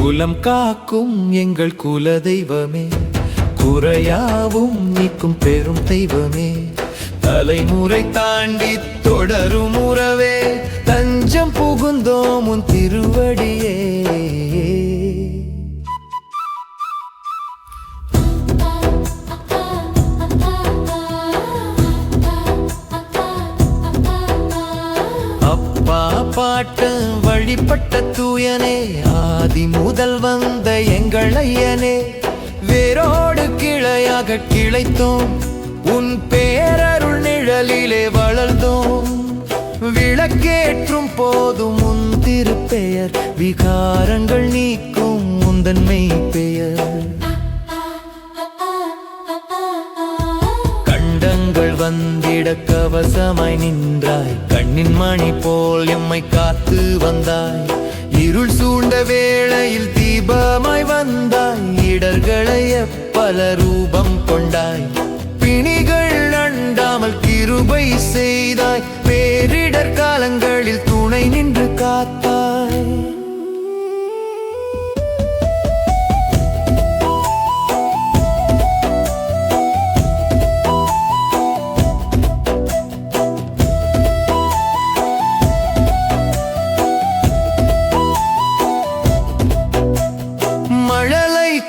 குலம் காக்கும் எங்கள் குல தெய்வமே குறையாவும் நீக்கும் பெரும் தெய்வமே. தலைமுறை தாண்டி தொடரும் உறவே. தஞ்சம் புகுந்தோம் உன் திருவடியே. பாட்டு வழிபட்ட தூயனே ஆதி முதல் வந்த எங்கள் ஐயனே. வேரோடு கிளையாக கிளைத்தோம் உன் பேரருள் நிழலிலே வளர்ந்தோம். விளக்கேற்றும் போதும் உன் திருப்பெயர் விகாரங்கள் நீக்கும் முந்தன்மை பெயர் கண்டங்கள் வந்திட கவசமாய் நின்றாய் கண்ணின் மணி போல் எம்மை காத்து வந்தாய். இருள் சூழ்ந்த வேளையில் தீபமாய் வந்தாய். இடர்களை பல ரூபம் கொண்டாய். பிணிகள் அண்டாமல் கிருபை செய்தாய். பேரு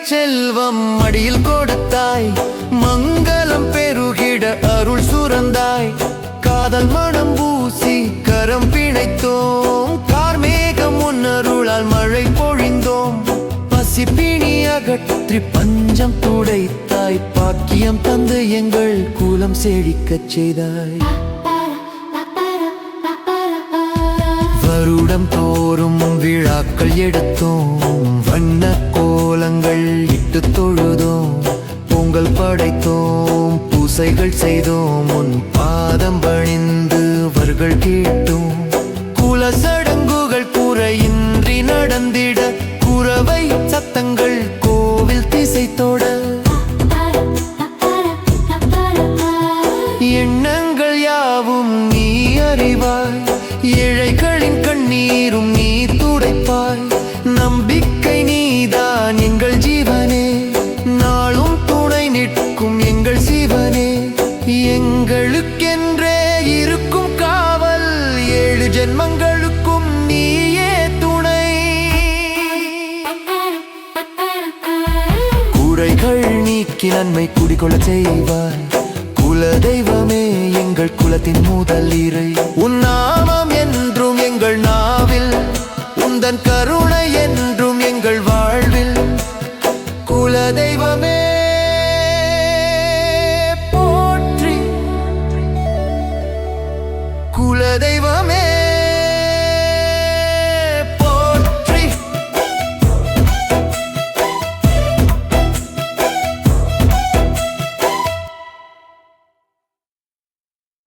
செல்வம் மடியில் கொடுத்தாய். மங்களம் பெருகிட அருள் சுரந்தாய். காதல் மனம் பூசி கரம் பிணைத்தோம். கார்மேகம் உன்னருளால் மழை பொழிந்தோம். பசி பிணி அகற்றி பஞ்சம் துடைத்தாய். பாக்கியம் தந்து எங்கள் குலம் செழிக்கச் செய்தாய். வருடம் தோறும் விழாக்கள் எடுத்தோம். வண்ண கோலங்கள் இட்டு தொழுதோம் பொங்கல் படைத்தோம் பூசைகள் செய்தோம் உன் பாதம் பணிந்து வர்கள் கேட்டோம். குல சடங்குகள் குறையின்றி நடந்திட குறவை சத்தங்கள் நீக்கி நன்மை குடிகொள்ள செய்வாய். குல தெய்வமே எங்கள் குலத்தின் முதல் இறை. உன் நாமம் என்றும் எங்கள் நாவில் உந்தன் கருணை என்றும் எங்கள் வாழ்வில். குல தெய்வமே குல தெய்வமே